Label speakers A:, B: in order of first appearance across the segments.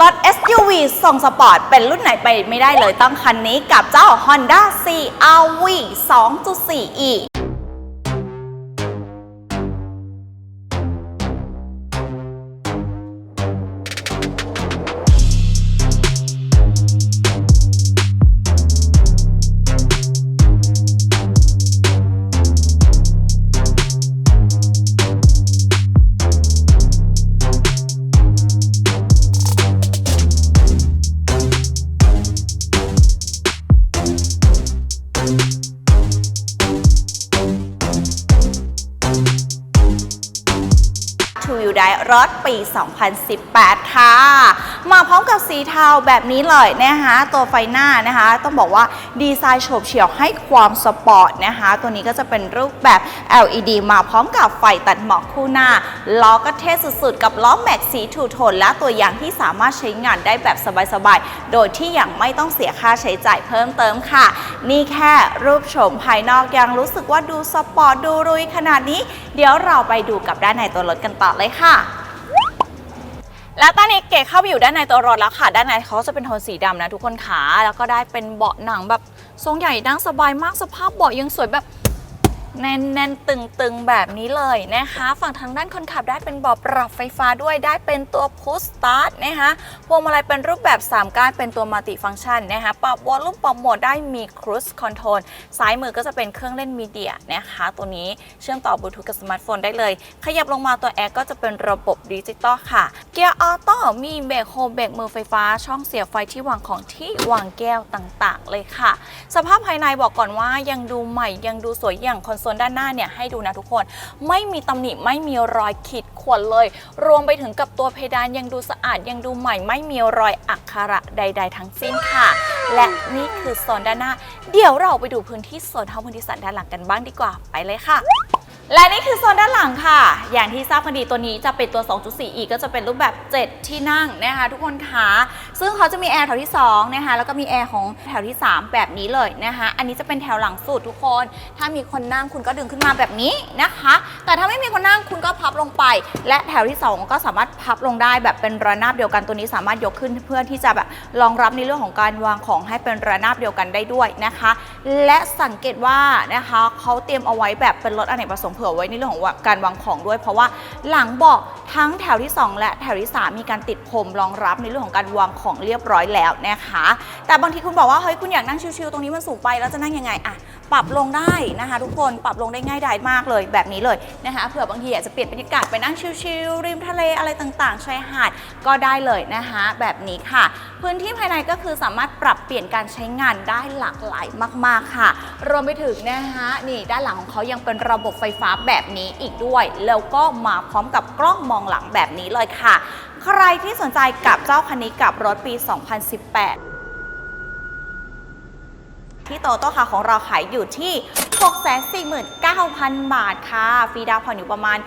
A: รถ SUV ทรงสปอร์ต เป็นรุ่นไหนไปไม่ได้เลยต้องคันนี้กับเจ้า Honda CR-V 2.4e ทูวิวได้รถปี 2018 ค่ะ มาพร้อมกับสีเทาแบบนี้เลยนะคะตัวไฟหน้านะคะ ต้องบอกว่าดีไซน์โฉบเฉี่ยวให้ความสปอร์ตนะคะ ตัวนี้ก็จะเป็นรูปแบบ LED มาพร้อมกับไฟตัดหมอกคู่หน้า ล้อก็เท่สุดๆ กับล้อแม็กสีทูโทนและตัวอย่างที่สามารถใช้งานได้แบบสบายๆ โดยที่ยังไม่ต้องเสียค่าใช้จ่ายเพิ่มเติมค่ะ นี่แค่รูปโฉมภายนอกยังรู้สึกว่าดูสปอร์ตดูรุยขนาดนี้ เดี๋ยวเราไปดูกับด้านในตัวรถกันต่อเลยค่ะ แล้วตอนนี้เก๋เข้าไปอยู่ด้านในตัวรถแล้วค่ะ ด้านในเขาจะเป็นโทนสีดำนะทุกคนขาแล้วก็ได้เป็นเบาะหนังแบบทรงใหญ่นั่งสบายมากสภาพเบาะยังสวยแบบ แน่นๆตึงๆแบบนี้เลยนะคะ ฝั่งทางด้านคนขับได้เป็นเบาะปรับไฟฟ้าด้วยได้เป็นตัวพุชสตาร์ทนะคะพวงมาลัยเป็นรูปแบบ 3ก้านเป็นตัวมัลติฟัง c t ชันนะคะปรับวอลลุ่มปรับโหมดได้มีครู e คอนโทรลซ้ายมือก็จะเป็นเครื่องเล่นมีเดียนะคะ ตัวนี้เชื่อมต่อบลูทูธกับสมาร์ทโฟนได้เลย ขยับลงมาตัวแอร์ก็จะเป็นระบบดิจิตอลค่ะ เกียร์ออโต้มีเบรกโฮมเบรกมือไฟฟ้า ช่องเสียบไฟที่วางของที่วางแก้วต่างๆ เลยค่ะ สภาพภายในบอกก่อนว่ายังดูใหม่ยังดูสวยอย่างคอนโซลด้านหน้าเนี่ยให้ดูนะทุกคน ไม่มีตำหนิไม่มีรอยขีดข่วนเลย รวมไปถึงกับตัวเพดานยังดูสะอาดยังดูใหม่ ไม่มีรอยอักขระใด ๆ ทั้งสิ้นค่ะ และนี่คือโซนด้านหน้า เดี๋ยวเราไปดูพื้นที่โซนห้องพื้นที่สันด้านหลังกันบ้างดีกว่าไปเลยค่ะ และนี่คือโซนด้านหลังค่ะ อย่างที่ทราบกันดีตัวนี้จะเป็นตัว 2.4อีกก็จะเป็นรูปแบบ 7 ที่นั่งนะคะทุกคนคะ ซึ่งเขาจะมีแอร์แถวที่2นะคะแล้วก็มีแอร์ของแถวที่ 3 แบบนี้เลยนะคะ อันนี้จะเป็นแถวหลังสุดทุกคน ถ้ามีคนนั่งคุณก็ดึงขึ้นมาแบบนี้นะคะ แต่ถ้าไม่มีคนนั่งคุณก็พับลงไป และแถวที่ 2 ก็สามารถพับลงได้แบบเป็นระนาบเดียวกันตัวนี้สามารถยกขึ้นเพื่อที่จะแบบรองรับในเรื่องของการวางของให้เป็นระนาบเดียวกันได้ด้วยนะคะ และสังเกตว่านะคะเขาเตรียมเอาไว้แบบเป็นรถอเนกประสงค์เผื่อไว้ในเรื่องของการวางของด้วย เพราะว่าหลังเบาะ ทั้งแถวที่ 2 และแถวที่ 3 มีการติดพรมรองรับในเรื่องของการวางของเรียบร้อยแล้วนะคะ แต่บางทีคุณบอกว่าเฮ้ยคุณอยากนั่งชิวๆตรงนี้มันสูงไปแล้วจะนั่งยังไงอะปรับลงได้นะคะ ทุกคนปรับลงได้ง่ายดายมากเลยแบบนี้เลยนะคะเผื่อบางทีอยากจะเปลี่ยนบรรยากาศไปนั่งชิวๆริมทะเลอะไรต่างๆชายหาดก็ได้เลยนะคะแบบนี้ค่ะ พื้นที่ภายในก็คือสามารถปรับเปลี่ยนการใช้งานได้หลากหลายมาก ๆค่ะ รวมไปถึงนะคะนี่ด้านหลังของเขายังเป็นระบบไฟฟ้าแบบนี้อีกด้วย แล้วก็มาพร้อมกับกล้องมองหลังแบบนี้เลยค่ะ ใครที่สนใจกับเจ้าคันนี้กับรถปี 2018ที่โตโต้ค่ะของเราขายอยู่ที่ 649,000 บาทค่ะ ฟรีดาวผ่อนอยู่ประมาณ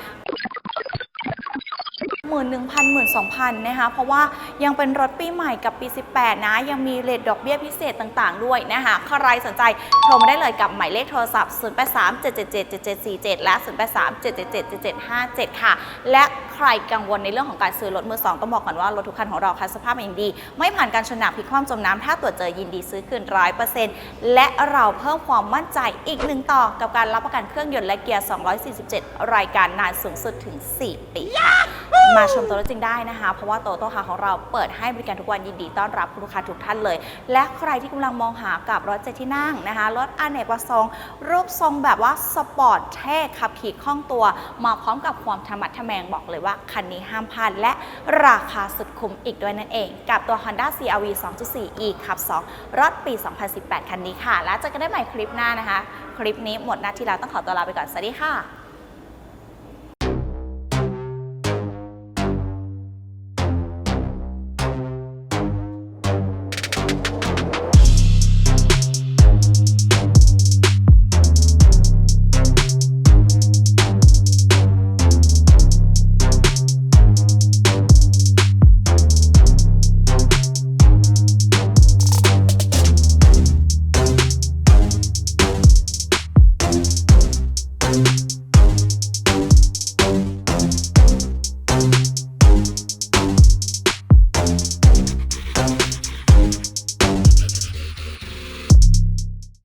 A: หมื่นหนึ่งพันหมื่นสองพันนะคะ เพราะว่ายังเป็นรถปีใหม่กับปี 18 นะ ยังมีเรทดอกเบี้ยพิเศษต่างๆ ด้วยนะคะใครสนใจโทรมาได้เลยกับหมายเลขโทรศัพท์ 0837777747 และ 0837777757 ค่ะ และใครกังวลในเรื่องของการซื้อรถมือสองต้องบอกก่อนว่ารถทุกคันของเราคันสภาพอย่างดี ไม่ผ่านการชนหนักพลิกคว่ำจมน้ำถ้าตรวจเจอยินดีซื้อคืนร้อยเปอร์เซ็นต์และเราเพิ่มความมั่นใจอีกหนึ่งต่อกับการรับประกันเครื่องยนต์และเกียร์ 247 รายการนานสูงสุดถึง 4 ปีค่ะ มาชมตัวรถจริงได้นะคะ เพราะว่าโตโต้คาร์ของเราเปิดให้บริการทุกวันยินดีต้อนรับคุณลูกค้าทุกท่านเลย และใครที่กำลังมองหากับรถเจ็ดที่นั่งนะคะ รถอเนกประสงค์รูปทรงแบบว่าสปอร์ตเท่ขับขี่คล่องตัว มาพร้อมกับความธรรมัดทะแมงบอกเลยว่า คันนี้ห้ามพลาดและราคาสุดคุ้มอีกด้วยนั่นเอง กับตัว Honda CRV 2.4 e ขับ 2 รถปี 2018 คันนี้ค่ะ แล้วเจอกันได้ใหม่คลิปหน้านะคะ คลิปนี้หมดหน้าที่แล้วต้องขอตัวลาไปก่อนสวัสดีค่ะ